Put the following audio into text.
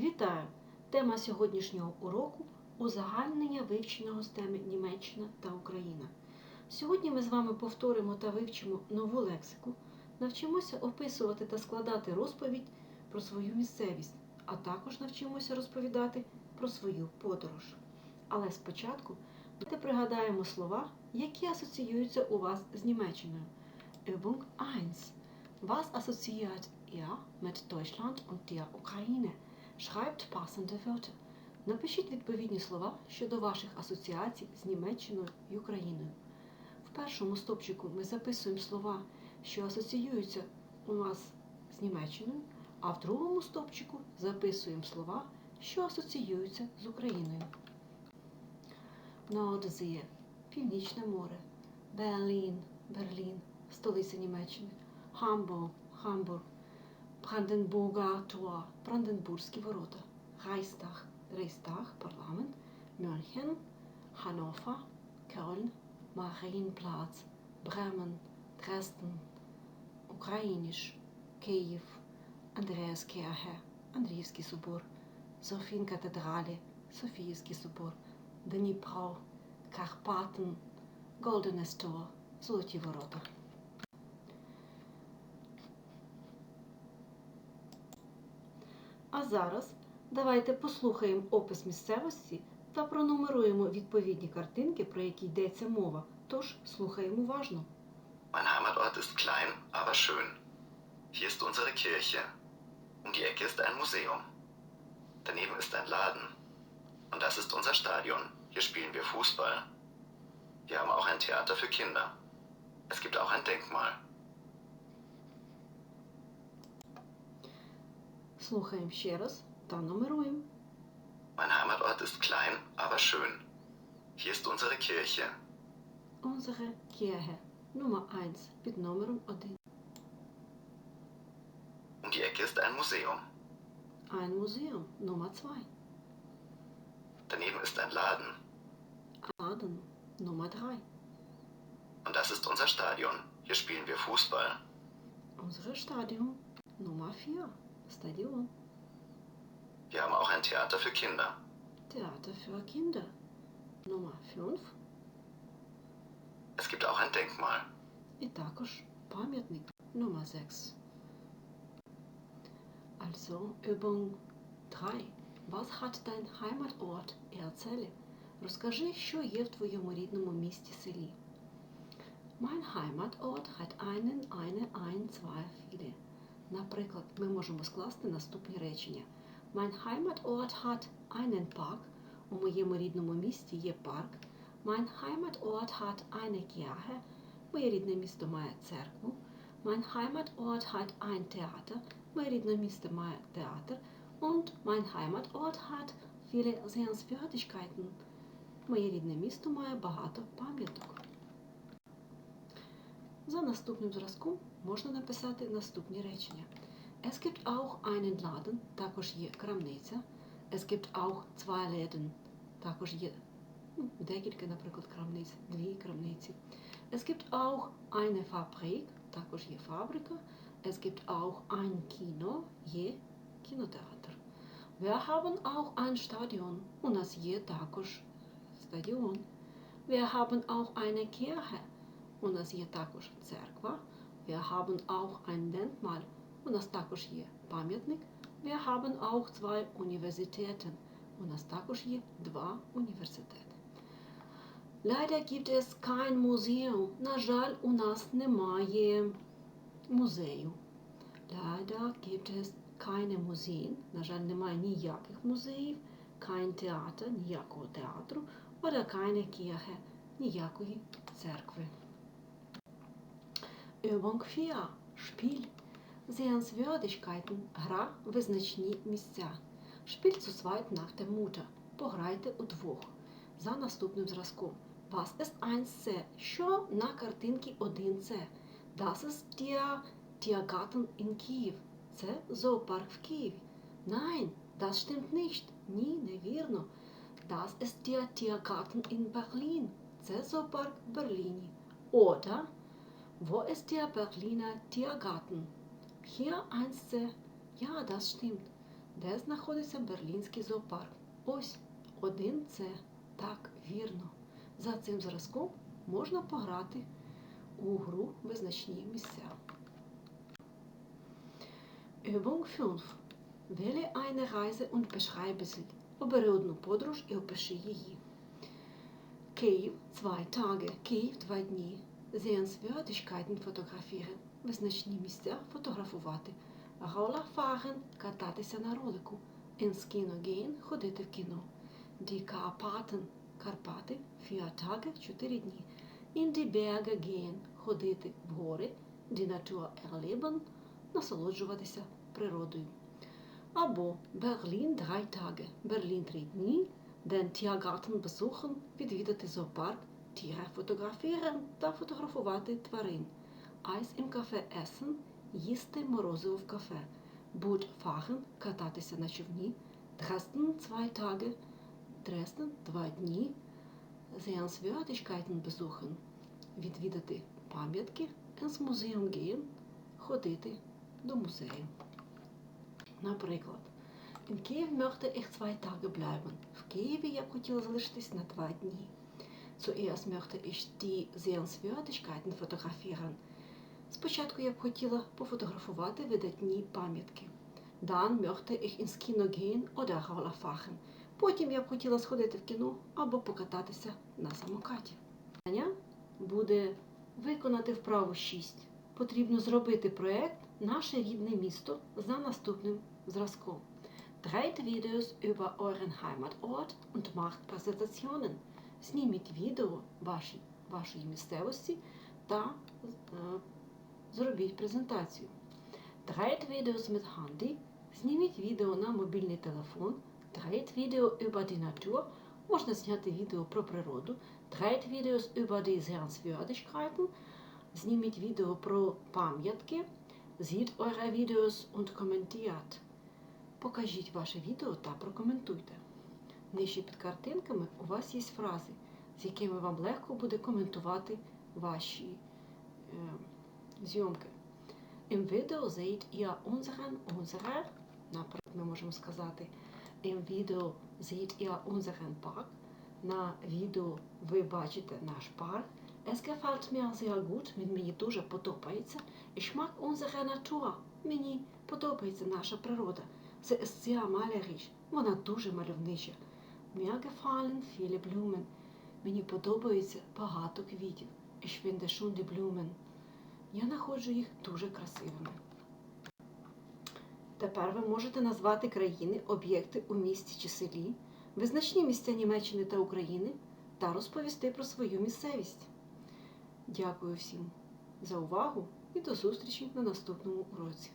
Вітаю! Тема сьогоднішнього уроку узагальнення вивченого з теми Німеччина та Україна. Сьогодні ми з вами повторимо та вивчимо нову лексику, навчимося описувати та складати розповідь про свою місцевість, а також навчимося розповідати про свою подорож. Але спочатку давайте пригадаємо слова, які асоціюються у вас з Німеччиною. Übung 1. Was assoziiert ihr mit Deutschland und der Ukraine? Schreibt passende Wörter. Напишіть відповідні слова щодо ваших асоціацій з Німеччиною і Україною. В першому стопчику ми записуємо слова, що асоціюються у нас з Німеччиною, а в другому стопчику записуємо слова, що асоціюються з Україною. Нордзія – Північне море, Берлін, Берлін, столиця Німеччини, Хамбург, Хамбург, Бранденбурга Tor, Бранденбурзькі ворота, Рейхстаг, Рейхстаг, парламент, Мюнхен, Hannover, Кельн, Marienplatz, Бремен, Дрезден, Україніш, Київ, Андреаскirche, Андріївський собор, Софін катедралі, Софіївський собор, Дніпро, Карпатен, Голдене Tor, Золоті ворота. зараз давайте послухаємо опис місцевості та пронумеруємо відповідні картинки, про які йдеться мова. Тож слухаємо уважно. Mein Heimatort ist klein, aber schön. Hier ist unsere Kirche. Um die Ecke ist ein Museum. Daneben ist ein Laden. Und das ist unser Stadion. Hier spielen wir Fußball. Wir haben auch ein Theater für Kinder. Es gibt auch ein Denkmal. Слухаємо ще раз та нумеруємо. Mein Heimatort ist klein, aber schön. Hier ist unsere Kirche. Unsere Kirche номер 1 під номером 1. Um die Ecke ist ein Museum. Ein Museum номер 2. Daneben ist ein Laden. Laden номер 3. Und das ist unser Stadion. Hier spielen wir Fußball. Unsere Stadion номер 4. Stadion. Wir haben auch ein Theater für Kinder. Theater für Kinder номер 5. Es gibt auch ein Denkmal. І також пам'ятник номер 6. Also Übung 3. Was hat dein Heimatort? Erzähle. Розкажи, що є в твоєму рідному місті селі. Mein Heimatort hat einen, eine, ein, zwei, viele. Наприклад, ми можемо скласти наступні речення. Mein Heimatort hat einen Park. У моєму рідному місті є парк. Mein Heimatort hat eine Kirche. Моє рідне місто має церкву. Mein Heimatort hat ein Theater. Моє рідне місто має театр. Und mein Heimatort hat viele Sehenswürdigkeiten. Моє рідне місто має багато пам'яток. За наступним зразком можна написати наступні речення. Es gibt auch einen Laden, також є крамниця. Es gibt auch zwei Läden, також є ну, декілька, наприклад, крамниць, дві крамниці. Es gibt auch eine Fabrik, також є фабрика. Es gibt auch ein Kino, є кінотеатр. Wir haben auch ein Stadion, у нас є також стадіон. Wir haben auch eine Kirche, у нас є також церква. Wir haben auch ein Denkmal, у нас також є пам'ятник. Wir haben auch zwei Universitäten, у нас також є два університети. Leider gibt es kein Museum. На жаль, у нас немає музею. Leider gibt es keine Museen. На жаль, немає ніяких музеїв, kein Theater, ніякого театру, oder keine Kirche, ніякої церкви. Übung 4. Spiel. Sehenswürdigkeiten. Гра визначні місця. Spiel zu zweit nach der Mutter. Пограйте удвох. За наступним зразком. Was ist 1C? Що на картинці 1C? Das ist der Tiergarten in Kiev. Це зоопарк в Києві. Nein, das stimmt nicht. Ні, невірно. Das ist der Tiergarten in Berlin. Це зоопарк в Берліні. Oder Wo ist der Berliner Tiergarten? Hier 1C. Ja, das stimmt. Де знаходиться Берлінський зоопарк? Ось один це. Так, вірно. За цим зразком можна пограти у гру визначні місця. Übung 5. Wähle eine Reise und beschreibe sie. Обери одну подорож і опиши її. Київ zwei Tage. Київ два дні. Sehenswürdigkeiten fotografieren. Визначні місця фотографувати. Roller fahren – кататися на ролику. Ins Kino gehen – ходити в кіно. Die Karpaten – Карпати. Vier Tage – чотири дні. In die Berge gehen – ходити в гори. Die Natur erleben – насолоджуватися природою. Або Берлін drei Tage. Берлін три дні. Den Tiergarten besuchen – відвідати зоопарк. Tiere fotografieren та фотографувати тварин. Eis im Café essen – їсти морозиво в кафе. Boot fahren – кататися на човні. Dresden zwei Tage – Дрезден – два дні. Sehenswürdigkeiten besuchen – відвідати пам'ятки. Ins Museum gehen – ходити до музею. Наприклад, in Kiev möchte ich zwei Tage bleiben. В Києві я б хотіла залишитись на два дні. Zuerst möchte ich die Sehenswürdigkeiten fotografieren. Спочатку я б хотіла пофотографувати видатні пам'ятки. Dann möchte ich ins Kino gehen oder Roller. Потім я б хотіла сходити в кіно або покататися на самокаті. Буде виконати вправу 6. Потрібно зробити проект Наше рідне місто за наступним зразком. Dreht Videos über euren Heimatort und macht Präsentationen. Зніміть відео ваші, вашої місцевості та е, зробіть презентацію. Dreht Videos mit Handy. Зніміть відео на мобільний телефон. Dreht Video über die Natur. Можна зняти відео про природу. Dreht Videos über die Sehenswürdigkeiten. Зніміть відео про пам'ятки. Sieht eure Videos und kommentiert. Покажіть ваше відео та прокоментуйте. Нижче під картинками у вас є фрази, з якими вам легко буде коментувати ваші е, зйомки. Im Video seht ihr unseren, unsere, наприклад, ми можемо сказати, Im Video seht ihr unseren Park. На відео ви бачите наш парк. Es gefällt mir sehr gut, він мені дуже подобається. Ich mag unsere Natur. Мені подобається наша природа. Це sehr malerisch. Вона дуже мальовнича. Mir gefallen viele Blumen. Мені подобається багато квітів. Ich finde Blumen. Я знаходжу їх дуже красивими. Тепер ви можете назвати країни, об'єкти у місті чи селі, визначні місця Німеччини та України та розповісти про свою місцевість. Дякую всім за увагу і до зустрічі на наступному уроці.